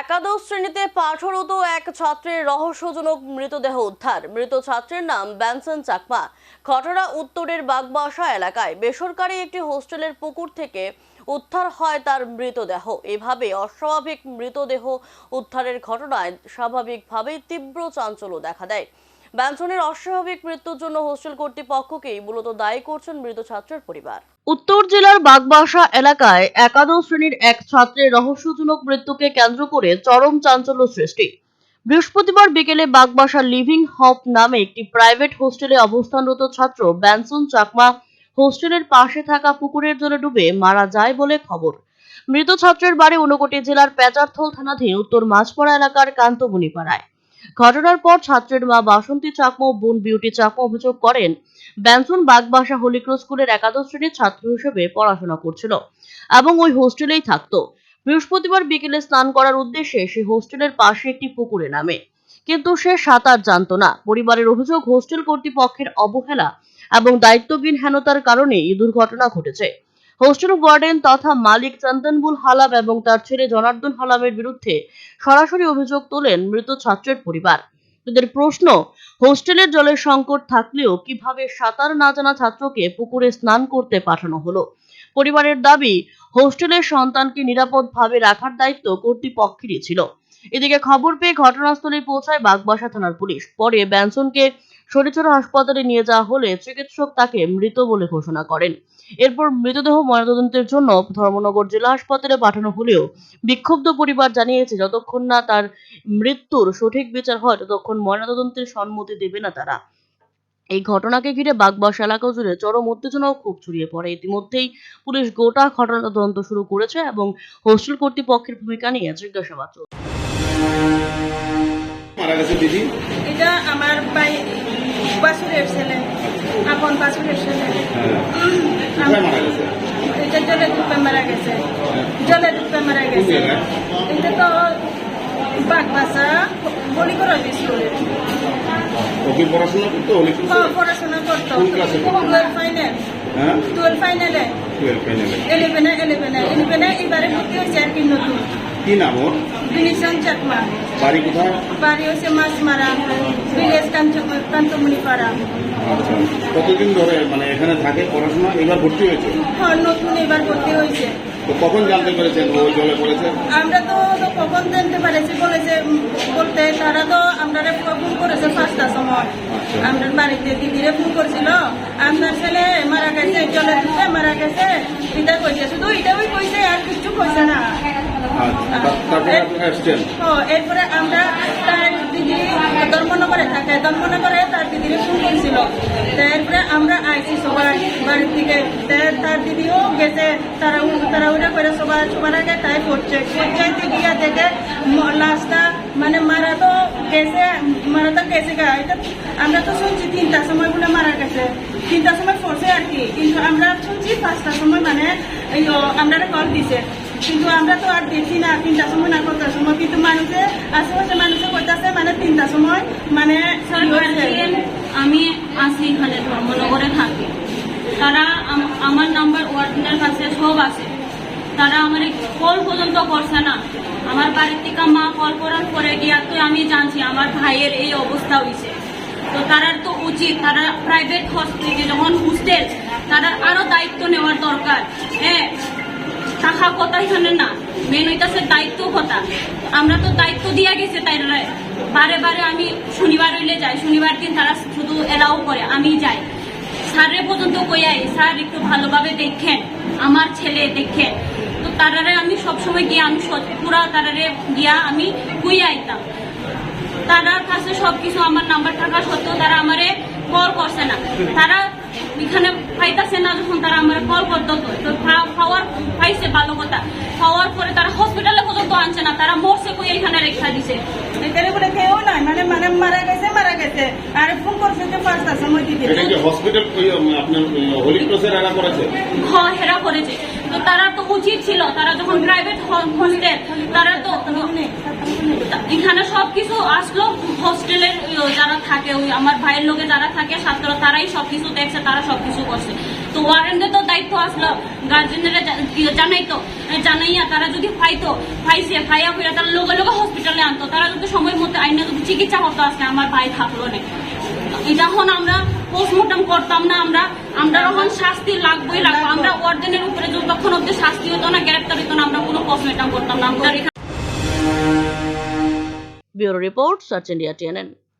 একাদশ শ্রেণীতে পাঠরত এক ছাত্রের রহস্যজনক মৃতদেহ উদ্ধার। মৃত ছাত্রের নাম ব্যানসন চাকমা। ঘটনা উত্তরের বাগবাসা এলাকায়। বেসরকারি একটি হোস্টেলের পুকুর থেকে উদ্ধার হয় তার মৃতদেহ। এভাবে অস্বাভাবিক মৃতদেহ উদ্ধারের ঘটনায় স্বাভাবিকভাবেই তীব্র চাঞ্চল্য দেখা দেয়। ব্যানসনের অস্বাভাবিক মৃত্যুর জন্য হোস্টেল কর্তৃপক্ষকেই মূলত দায়ী করছেন মৃত ছাত্রের পরিবার। উত্তর জেলার বাগবাসা এলাকায় একাদশ শ্রেণির এক ছাত্রের রহস্যজনক মৃত্যুকে কেন্দ্র করে চরম চাঞ্চল্য সৃষ্টি। বৃহস্পতিবার বিকেলে বাগবাসা লিভিং হপ নামে একটি প্রাইভেট হোস্টেলে অবস্থানরত ছাত্র ব্যানসন চাকমা হোস্টেলের পাশে থাকা পুকুরের জলে ডুবে মারা যায় বলে খবর। মৃত ছাত্রের বাড়ি ঊনকোটি জেলার পেচারথল থানাধীন উত্তর মাঝপাড়া এলাকার কান্তবুনিপাড়ায় ঘটনার পর ছাত্রের মা বাসন্তী চাকমা বোন বিউটি চাকমা অভিযোগ করেন, ব্যানসন বাগবাসা হলিক্রস স্কুলের একাদশ শ্রেণির ছাত্র হিসেবে পড়াশোনা করছিল এবং ওই হোস্টেলেই থাকতো। বৃহস্পতিবার বিকেলে স্নান করার উদ্দেশ্যে সে হোস্টেলের পাশে একটি পুকুরে নামে। কিন্তু সে সাঁতার জানতো না। পরিবারের অভিযোগ, হোস্টেল কর্তৃপক্ষের অবহেলা এবং দায়িত্বজ্ঞানহীনতার কারণে এই দুর্ঘটনা ঘটেছে। হোস্টেল ওয়ার্ডেন তথা মালিক চন্দনবুল হালাম এবং তার ছেলে জনার্দন হালামের বিরুদ্ধে সরাসরি অভিযোগ তোলেন মৃত ছাত্রের পরিবার। তাদের প্রশ্ন, হোস্টেলের জলের সংকট থাকলেও কীভাবে সাঁতার না জানা ছাত্রকে পুকুরে স্নান করতে পাঠানো হলো? পরিবারের দাবি, হোস্টেলের সন্তানকে নিরাপদভাবে রাখার দায়িত্ব কর্তৃপক্ষেরই ছিল। এদিকে খবর পেয়ে ঘটনাস্থলে পৌঁছায় বাগবাসা থানার পুলিশ। পরে ব্যানসনকে শরীরচর হাসপাতালে নিয়ে যাওয়া হলে চিকিৎসক তাকে মৃত বলে ঘোষণা করেন। এরপর মৃতদেহ ময়নাতদন্তের জন্য ধর্মনগর জেলা হাসপাতালে পাঠানো হলেও বিক্ষুব্ধ পরিবার জানিয়েছে, যতক্ষণ না তার মৃত্যুর সঠিক বিচার হয়, ততক্ষণ ময়নাতদন্তের সম্মতি দেবে না তারা। এই ঘটনাকে ঘিরে বাগবাস এলাকা জুড়ে চরম উত্তেজনাও খুব ছড়িয়ে পড়ে। ইতিমধ্যেই পুলিশ গোটা ঘটনা তদন্ত শুরু করেছে এবং হোস্টেল কর্তৃপক্ষের ভূমিকা নিয়ে জিজ্ঞাসাবাদ চলছে। মারা গেছে দিদি? এটা আমার ভাই বাসুরের ছেলে আপন বাসুরের ছেলে। কোথায় মারা গেছে? এটা জলে ডুবে মারা গেছে। জলে ডুবে মারা কোন গেছে। এটা তো বাগবাসা বলি করা স্কুলে ও কি পড়াশোনা করতো হলি পড়াশোনা করতো। কোন ক্লাসে পড়তো? টুয়েলভ ফাইনাল হ্যাঁ? টুয়েলভ ফাইনালে টুয়েলভ ফাইনালে ইলেভেনে ইলেভেনে ইলেভেনে এবারে ভর্তি হয়েছে আর কি নতুন? কি নাম ওর? বিনিশন চাকমা। বাড়ি কোথায়? বাড়ি হচ্ছে মাছমারা ভিলেজ কান্তমণি পাড়া। আচ্ছা। কতদিন ধরে মানে এখানে থাকে পড়াশোনা? এবার ভর্তি হয়েছে? হ্যাঁ নতুন এবার ভর্তি হয়েছে। তো কখন জানতে পেরেছেন ও জলে পড়েছে? আমরা তো তো কখন জানতে পারেছি বলেছে বলতে তারা তো আমরা ফোন করেছে পাঁচটার সময়। আমরা বাড়িতে দিদিরে ফোন করছিল। আপনার ছেলে মারা গেছে জলে মারা গেছে। এটা কইছে। শুধু এটাই কইছে আর কিছু কইছে না। আচ্ছা এরপরে আমরা তার দিদি ধর্মনগরে থাকে ধর্মনগরে তার দিদিরে ফোন করেছিল এরপরে আমরা আইছি সবাই বাড়ির থেকে তার দিদিও গেছে তারা তারা ওটা করে সবার সবার আগে তাই করছে। পঞ্চায়েতে গিয়া থেকে লাস্টটা মানে মারা তো গেছে মারা তো গেছে গা। এটা আমরা তো শুনছি তিনটার সময় বলে মারা গেছে। তিনটার সময় পড়ছে আর কি। কিন্তু আমরা শুনছি পাঁচটার সময় মানে আমরা কল দিছে। কিন্তু আমরা তো আর দেখি না তিনটার সময় না করতার সময়? কিন্তু মানুষে আশেপাশে মানুষে করতেছে মানে তিনটার সময় মানে আমি আসি এখানে ধর্মনগরে থাকি। তারা আমার নাম্বার ওয়ার্ডেনের কাছে সব আছে। তারা আমার কল পর্যন্ত করছে না। আমার বাড়ির থেকে মা কল করার পরে গিয়া তো আমি জানছি আমার ভাইয়ের এই অবস্থা হয়েছে তো তারার তো উচিত তারা প্রাইভেট হসপিটালে যখন হোস্টেল তারা আরও দায়িত্ব নেওয়ার দরকার। হ্যাঁ টাকা কথা এখানে না। মেন হইতাছে দায়িত্ব কথা। আমরা তো দায়িত্ব দিয়া গেছে তাই বারে বারে আমি শনিবার হইলে যাই। শনিবার দিন তারা শুধু এলাও করে, আমি যাই। স্যারের পর্যন্ত কইয়াই স্যার একটু ভালোভাবে দেখেন। আমার ছেলে দেখেন। তো তারারে আমি সবসময় গিয়ে আমি পুরা তারারে গিয়া আমি কুই আইতাম। তারার কাছে সবকিছু, আমার নাম্বার থাকা সত্ত্বেও তারা আমারে কল করছে না। তারা এখানে পাইতাছে না যখন তারা আমার কল করতো তো পা- পাইছে ভালো কথা। পাওয়ার পরে তারা হসপিটালে পর্যন্ত আনছে না তারা মরছে কই এখানে রেখা দিছে। এখানে বলে কেউ নাই মানে মানে মারা গেছে মারা গেছে। আর ফোন করছে যে সময় দিদি এটা কি হসপিটাল উম, আপনার হলি ক্রসের এরা করেছে? ঘ হেরা করেছে। তো তারা তো উচিত ছিল তারা যখন প্রাইভেট হোস্টেল তারা তো এখানে সবকিছু আসলো হোস্টেলের যারা থাকে ওই আমার ভাইয়ের লোকে যারা থাকে ছাত্র তারাই সবকিছু দেখছে তারা সবকিছু করছে। তো ওয়ারেন্টের তো দায়িত্ব আসলো। গার্জেনরা জানাইতো? জানাইয়া তারা যদি পাইতো পাইছে পাইয়া ফিরে তারা লোকে লোকে হসপিটালে আনতো তারা যদি সময় মতো আইনে যদি চিকিৎসা হতো আসলে আমার ভাই থাকল না। যখন আমরা পোস্টমর্টম করতাম না আমরা। আমরা তখন শাস্তি লাগবেই লাগবো আমরা ওয়ার্ডেনের উপরে যতক্ষণ অব্দি শাস্তি হতো না গ্রেপ্তার হতো না আমরা কোনো পোস্টমর্টম করতাম না। আমরা bureau report search India TNN.